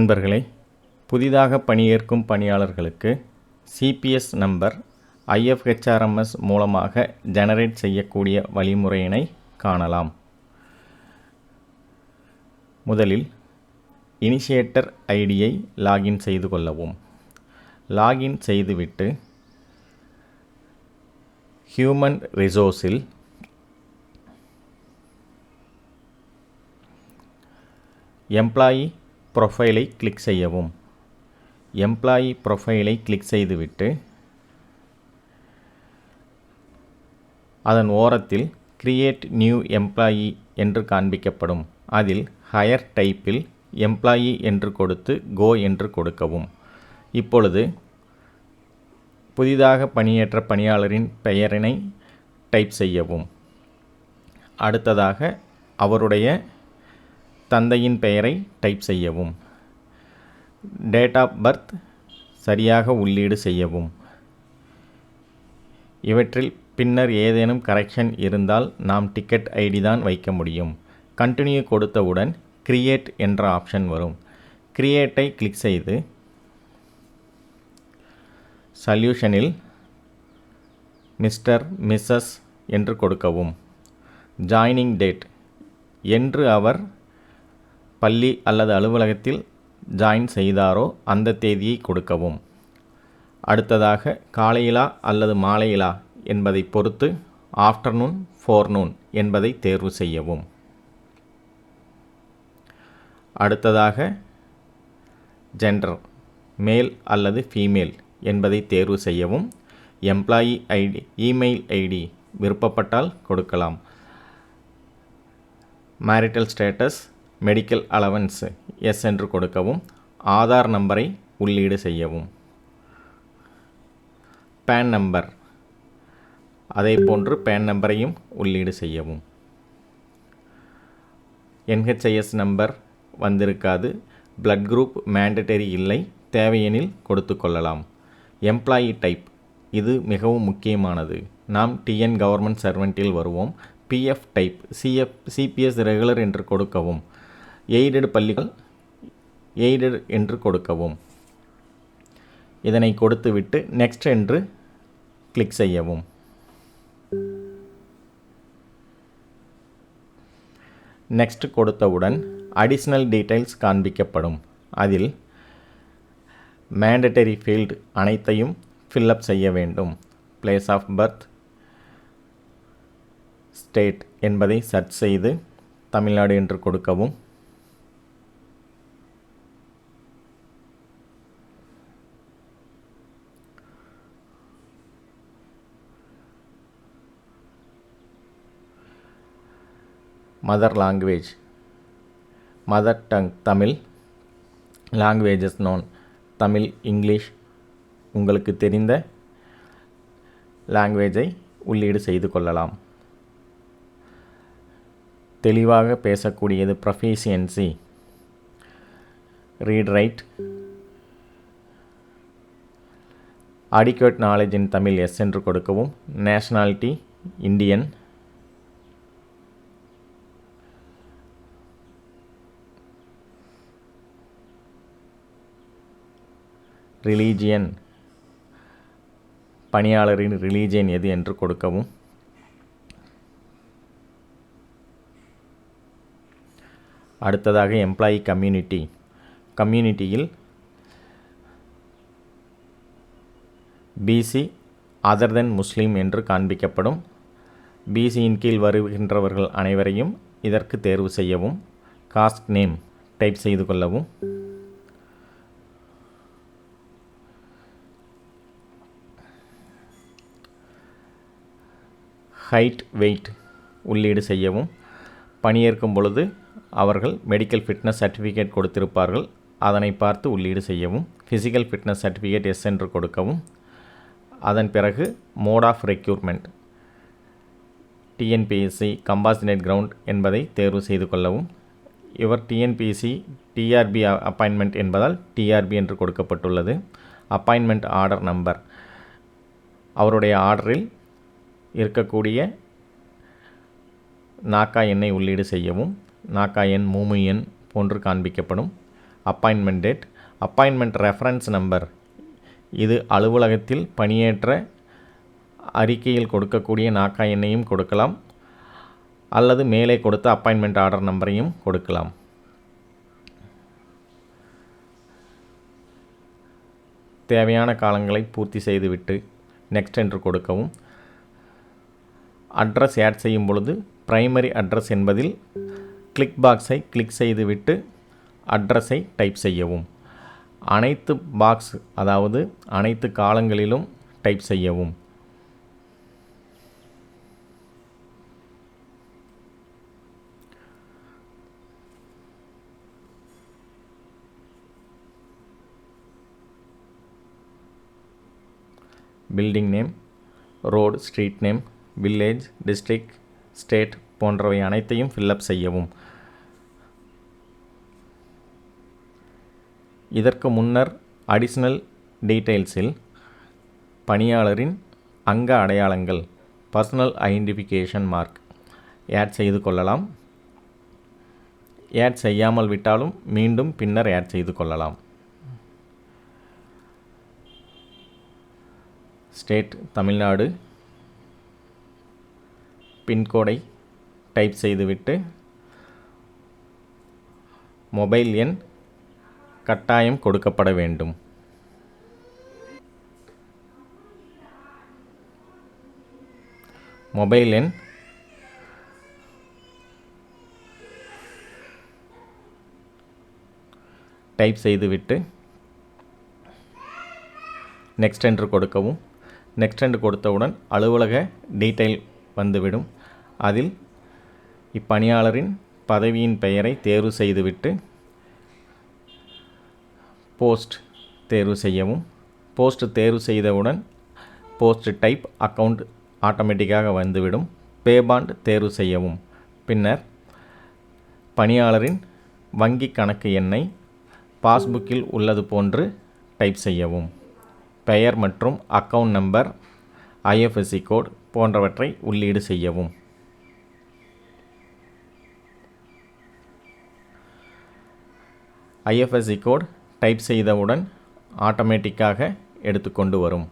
நண்பர்களே புதிதாக பணியேற்கும் பணியாளர்களுக்கு சிபிஎஸ் நம்பர் ஐஎஃப்ஹெச்ஆர்எம்எஸ் மூலமாக ஜெனரேட் செய்யக்கூடிய வழிமுறையினை காணலாம். முதலில் இனிஷியேட்டர் ஐடியை லாகின் செய்து கொள்ளவும். லாகின் செய்துவிட்டு ஹியூமன் ரிசோர்ஸில் எம்ப்ளாயி ப்ரொஃபைலை கிளிக் செய்யவும். எம்ப்ளாயி ப்ரொஃபைலை கிளிக் செய்துவிட்டு அதன் ஓரத்தில் கிரியேட் நியூ எம்ப்ளாயி என்று காண்பிக்கப்படும். அதில் ஹையர் டைப்பில் எம்ப்ளாயி என்று கொடுத்து கோ என்று கொடுக்கவும். இப்பொழுது புதிதாக பணியேற்ற பணியாளரின் பெயரினை டைப் செய்யவும். அடுத்ததாக அவருடைய தந்தையின் பெயரை டைப் செய்யவும். டேட் ஆஃப் பர்த் சரியாக உள்ளீடு செய்யவும். இவற்றில் பின்னர் ஏதேனும் கரெக்ஷன் இருந்தால் நாம் டிக்கெட் ஐடி தான் வைக்க முடியும். கண்டினியூ கொடுத்தவுடன் கிரியேட் என்ற ஆப்ஷன் வரும். கிரியேட்டை கிளிக் செய்து சல்யூஷனில் மிஸ்டர் மிஸ்ஸஸ் என்று கொடுக்கவும். ஜாயினிங் டேட் என்று அவர் பள்ளி அல்லது அலுவலகத்தில் ஜாயின் செய்தாரோ அந்த தேதியை கொடுக்கவும். அடுத்ததாக காலையிலா அல்லது மாலையிலா என்பதை பொறுத்து ஆஃப்டர்நூன் ஃபோர்நூன் என்பதை தேர்வு செய்யவும். அடுத்ததாக ஜெண்டர் மேல் அல்லது ஃபீமேல் என்பதை தேர்வு செய்யவும். எம்ப்ளாயி ஐடி இமெயில் ஐடி விருப்பப்பட்டால் கொடுக்கலாம். Marital status medical allowance yes என்று கொடுக்கவும் ஆதார் நம்பரை உள்ளீடு செய்யவும். பேன் நம்பர் அதே போன்று பேன் நம்பரையும் உள்ளீடு செய்யவும். என்ஹெச்ஐஎஸ் நம்பர் வந்திருக்காது. பிளட் குரூப் மேண்டட்டரி இல்லை. தேவையெனில் கொடுத்து கொள்ளலாம். எம்ப்ளாயி டைப் இது மிகவும் முக்கியமானது. நாம் டிஎன் கவர்மெண்ட் சர்வெண்ட்டில் வருவோம். PF type CF CPS regular என்று கொடுக்கவும். எய்டட் பள்ளிகள் எய்டட் என்று கொடுக்கவும். இதனை கொடுத்துவிட்டு நெக்ஸ்ட் என்று கிளிக் செய்யவும். நெக்ஸ்ட் கொடுத்தவுடன் அடிஷ்னல் டீட்டெயில்ஸ் காண்பிக்கப்படும். அதில் மேண்டட்டரி ஃபீல்டு அனைத்தையும் ஃபில்லப் செய்ய வேண்டும். பிளேஸ் ஆஃப் பர்த் ஸ்டேட் என்பதை சர்ச் செய்து தமிழ்நாடு என்று கொடுக்கவும். Mother language mother tongue Tamil languages known Tamil English உங்களுக்கு தெரிந்த லாங்குவேஜை உள்ளீடு செய்து கொள்ளலாம். தெளிவாக பேசக்கூடியது proficiency read write adequate knowledge in Tamil yes என்று கொடுக்கவும். நேஷ்னாலிட்டி இந்தியன் ரிலீஜியன் பணியாளரின் ரிலீஜியன் எது என்று கொடுக்கவும். அடுத்ததாக எம்ப்ளாயி கம்யூனிட்டி. கம்யூனிட்டியில் பிசி அதர் தென் முஸ்லீம் என்று காண்பிக்கப்படும். பிசியின் கீழ் வருகின்றவர்கள் அனைவரையும் இதற்கு தேர்வு செய்யவும். காஸ்ட் நேம் டைப் செய்து கொள்ளவும். ஹைட் வெயிட் உள்ளீடு செய்யவும் பணியேற்கும் பொழுது அவர்கள் மெடிக்கல் ஃபிட்னஸ் சர்டிஃபிகேட் கொடுத்திருப்பார்கள். அதனை பார்த்து உள்ளீடு செய்யவும் ஃபிசிக்கல் ஃபிட்னஸ் சர்டிஃபிகேட் எஸ் என்று கொடுக்கவும். அதன் பிறகு mode of requirement TNPSC compassionate ground என்பதை தேர்வு செய்து கொள்ளவும். இவர் டிஎன்பிஎஸ்சி டிஆர்பி அப்பாயின்மெண்ட் என்பதால் டிஆர்பி என்று கொடுக்கப்பட்டுள்ளது. அப்பாயின்மெண்ட் ஆர்டர் நம்பர் அவருடைய ஆர்டரில் இருக்கக்கூடிய நாக்கா எண்ணை உள்ளீடு செய்யவும் நாக்கா எண் மூமு எண் போன்று காண்பிக்கப்படும். Appointment date appointment reference number இது அலுவலகத்தில் பணியேற்ற அறிக்கையில் கொடுக்கக்கூடிய நாக்கா எண்ணையும் கொடுக்கலாம். அல்லது மேலே கொடுத்த அப்பாயின்மெண்ட் ஆர்டர் நம்பரையும் கொடுக்கலாம். தேவையான காலங்களை பூர்த்தி செய்துவிட்டு நெக்ஸ்ட் என்று கொடுக்கவும் அட்ரஸ் ஆட் செய்யும் பொழுது ப்ரைமரி அட்ரஸ் என்பதில் கிளிக் பாக்ஸை கிளிக் செய்துவிட்டு அட்ரஸை டைப் செய்யவும். அனைத்து பாக்ஸ் அதாவது அனைத்து காலங்களிலும் டைப் செய்யவும். Building name road street name village district state போன்றவை அனைத்தையும் ஃபில்லப் செய்யவும். இதற்கு முன்னர் அடிஷ்னல் டீட்டெயில்ஸில் பணியாளரின் அங்க அடையாளங்கள் பர்சனல் ஐடென்டிஃபிகேஷன் மார்க் ஆட் செய்து கொள்ளலாம். ஆட் செய்யாமல் விட்டாலும் மீண்டும் பின்னர் ஆட் செய்து கொள்ளலாம். ஸ்டேட் தமிழ்நாடு பின்கோடை டைப் செய்துவிட்டு மொபைல் எண் கட்டாயம் கொடுக்கப்பட வேண்டும். மொபைல் எண் டைப் செய்துவிட்டு நெக்ஸ்ட் என்று கொடுக்கவும். நெக்ஸ்ட் என்று கொடுத்தவுடன் அலுவலக டீட்டெயில் வந்துவிடும். அதில் இப்பணியாளரின் பதவியின் பெயரை தேர்வு செய்துவிட்டு போஸ்ட் தேர்வு செய்யவும் போஸ்ட் தேர்வு செய்தவுடன் போஸ்ட் டைப் அக்கவுண்ட் ஆட்டோமேட்டிக்காக வந்துவிடும். பேபாண்ட் தேர்வு செய்யவும். பின்னர் பணியாளரின் வங்கி கணக்கு எண்ணை பாஸ்புக்கில் உள்ளது போன்று டைப் செய்யவும். பெயர் மற்றும் அக்கவுண்ட் நம்பர் ஐஎஃப்எஸ்சி கோட் போன்றவற்றை உள்ளீடு செய்யவும். ஐஎஃப்எஸ்சி கோட் டைப் செய்தவுடன் ஆட்டோமேட்டிக்காக எடுத்துக்கொண்டு வரும்.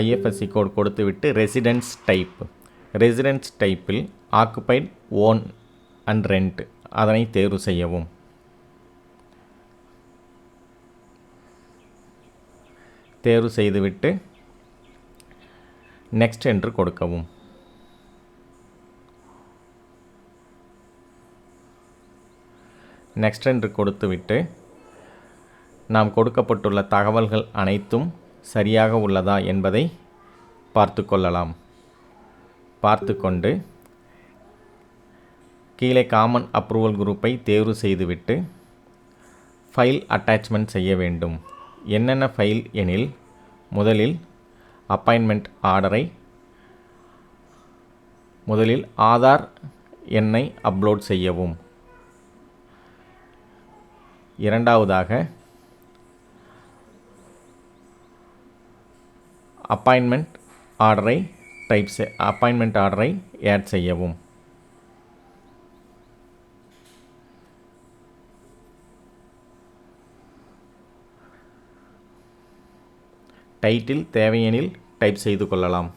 ஐஎஃப்எஸ்சி கோட் கொடுத்துவிட்டு ரெசிடென்ஸ் டைப் ரெசிடென்ஸ் டைப்பில் ஆக்குபைட் ஓன் அண்ட் ரெண்ட் அதனை தேர்வு செய்யவும். தேர்வு செய்துவிட்டு நெக்ஸ்ட் என்று கொடுக்கவும். நெக்ஸ்ட் என்று கொடுத்துவிட்டு நாம் கொடுக்கப்பட்டுள்ள தகவல்கள் அனைத்தும் சரியாக உள்ளதா என்பதை பார்த்து கொள்ளலாம். பார்த்து கொண்டு கீழே காமன் அப்ரூவல் குரூப்பை தேர்வு செய்துவிட்டு ஃபைல் அட்டாச்மெண்ட் செய்ய வேண்டும். என்னென்ன ஃபைல் எனில் முதலில் அப்பாயின்மெண்ட் ஆர்டரை முதலில் ஆதார் எண்ணை அப்லோட் செய்யவும். இரண்டாவதாக அப்பாயின்மெண்ட் ஆர்டரை டைப் செ அப்பாயின்மெண்ட் ஆர்டரை ஆட் செய்யவும். டைட்டில் தேவையெனில் டைப் செய்து கொள்ளலாம்.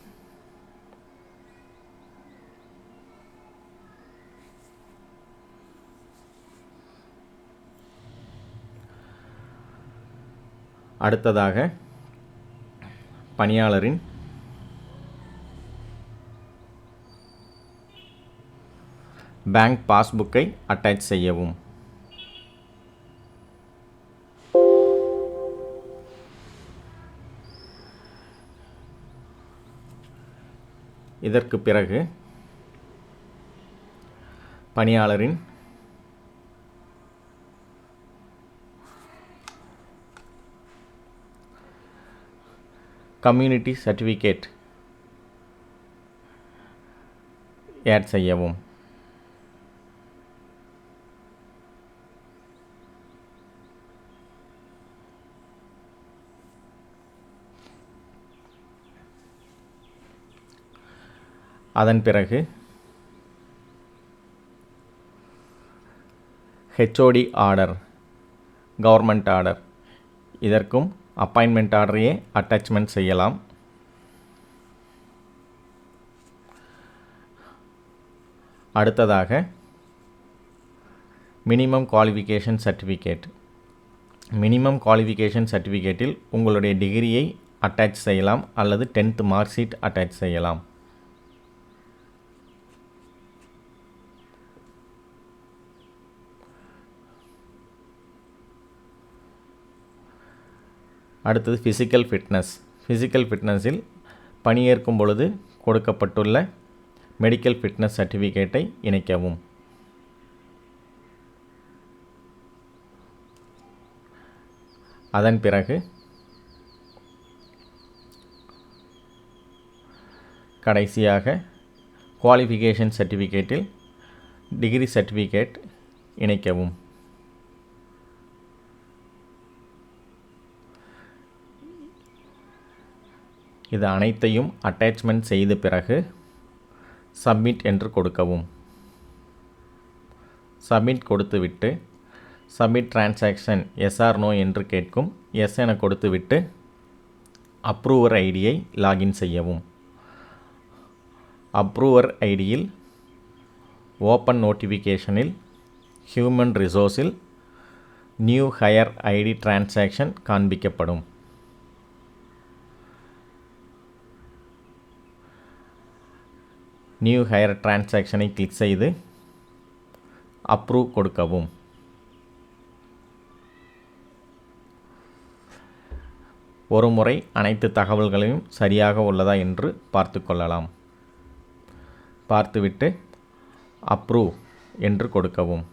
அடுத்ததாக பணியாளரின் பேங்க் பாஸ்புக்கை அட்டாச் செய்யவும். இதற்கு பிறகு பணியாளரின் கம்யூனிட்டி சர்டிஃபிகேட் ஆட் செய்யவும். அதன் பிறகு ஹெச்ஓடி ஆர்டர் கவர்மெண்ட் ஆர்டர் இதற்கும் அப்பாயின்மெண்ட் ஆர்டரையே அட்டாச்மெண்ட் செய்யலாம். அடுத்ததாக minimum qualification certificate minimum qualification சர்டிஃபிகேட்டில் உங்களுடைய டிகிரியை அட்டாச் செய்யலாம் அல்லது டென்த் மார்க் ஷீட் அட்டாச் செய்யலாம். அடுத்தது ஃபிசிக்கல் ஃபிட்னஸ் ஃபிசிக்கல் ஃபிட்னஸில் பணியேற்கும் பொழுது கொடுக்கப்பட்டுள்ள மெடிக்கல் ஃபிட்னஸ் சர்டிஃபிகேட்டை இணைக்கவும். அதன் பிறகு கடைசியாக குவாலிஃபிகேஷன் சர்டிஃபிகேட்டில் டிகிரி சர்டிஃபிகேட் இணைக்கவும். இது அனைத்தையும் அட்டாச்மெண்ட் செய்த பிறகு சப்மிட் என்று கொடுக்கவும். சப்மிட் கொடுத்துவிட்டு சப்மிட் டிரான்சாக்ஷன் எஸ்ஆர் நோ என்று கேட்கும் எஸ் என கொடுத்துவிட்டு அப்ரூவர் ஐடியை லாகின் செய்யவும். அப்ரூவர் ஐடியில் ஓப்பன் நோட்டிஃபிகேஷனில் ஹியூமன் ரிசோர்ஸில் நியூ ஹையர் ஐடி டிரான்சாக்ஷன் காண்பிக்கப்படும். நியூ ஹையர் டிரான்சாக்ஷனை கிளிக் செய்து அப்ரூவ் கொடுக்கவும். ஒரு முறை அனைத்து தகவல்களையும் சரியாக உள்ளதா என்று பார்த்து கொள்ளலாம். பார்த்துவிட்டு அப்ரூவ் என்று கொடுக்கவும்.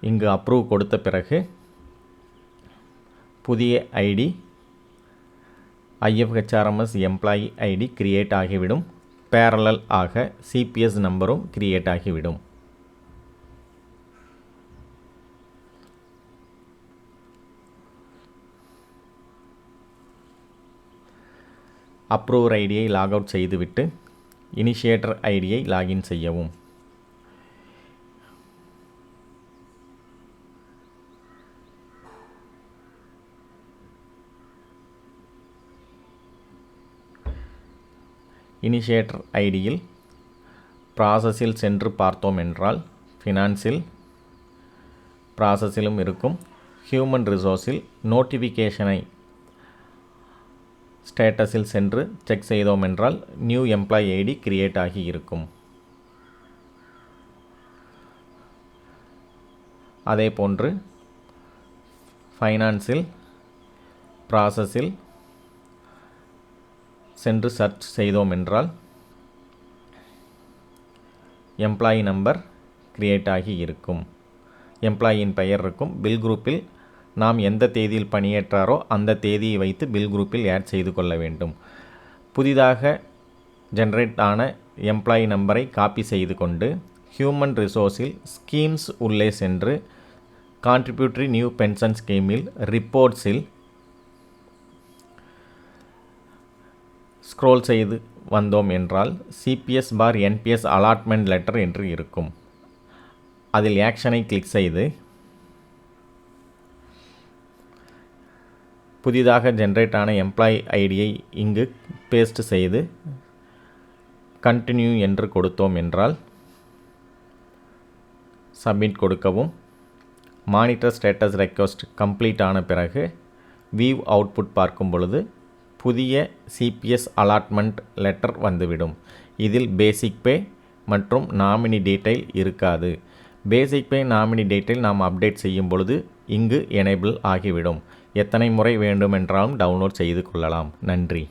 இங்கு அப்ரூவ் கொடுத்த பிறகு புதிய ID IFHRMS employee ID create ஆகிவிடும். பேரலல் ஆக சிபிஎஸ் நம்பரும் கிரியேட் ஆகிவிடும். அப்ரூவர் ஐடியை லாக் அவுட் செய்துவிட்டு இனிஷியேட்டர் ஐடியை லாகின் செய்யவும். இனிஷியேட்டர் ஐடியில் ப்ராசஸில் சென்று பார்த்தோம் என்றால் ஃபினான்ஸில் ப்ராசஸிலும் இருக்கும் ஹியூமன் ரிசோர்ஸில் நோட்டிஃபிகேஷனை ஸ்டேட்டஸில் சென்று செக் செய்தோம் என்றால் நியூ எம்ப்ளாய் ஐடி கிரியேட் ஆகி இருக்கும். அதே போன்று ஃபைனான்ஸில் ப்ராசஸில் சென்று சர்ச் செய்தோம் என்றால் எம்ப்ளாயி நம்பர் கிரியேட் ஆகி இருக்கும். எம்ப்ளாயின் பெயர் இருக்கும். பில் குரூப்பில் நாம் எந்த தேதியில் பணியேற்றாரோ அந்த தேதியை வைத்து பில் குரூப்பில் ஆட் செய்து கொள்ள வேண்டும். புதிதாக ஜென்ரேட் ஆன எம்ப்ளாயி நம்பரை காப்பி செய்து கொண்டு ஹியூமன் ரிசோர்ஸில் ஸ்கீம்ஸ் உள்ளே சென்று கான்ட்ரிபியூட்டரி நியூ பென்ஷன் ஸ்கீமில் ரிப்போர்ட்ஸில் ஸ்க்ரோல் செய்து வந்தோம் என்றால் CPS for NPS allotment letter என்று இருக்கும். அதில் ஆக்ஷனை கிளிக் செய்து புதிதாக ஜென்ரேட் ஆன எம்ப்ளாயி ஐடியை இங்கு பேஸ்ட் செய்து கண்டினியூ என்று கொடுத்தோம் என்றால் சப்மிட் கொடுக்கவும். மானிட்டர் ஸ்டேட்டஸ் ரெக்வஸ்ட் கம்ப்ளீட் ஆன பிறகு வியூ அவுட்புட் பார்க்கும் பொழுது புதிய சிபிஎஸ் அலாட்மெண்ட் லெட்டர் வந்துவிடும். இதில் பேசிக் பே மற்றும் நாமினி டீட்டெயில் இருக்காது. பேசிக் பே நாமினி டீட்டெயில் நாம் அப்டேட் செய்யும் பொழுது இங்கு எனேபிள் ஆகிவிடும். எத்தனை முறை வேண்டுமென்றாலும் டவுன்லோட் செய்து கொள்ளலாம். நன்றி.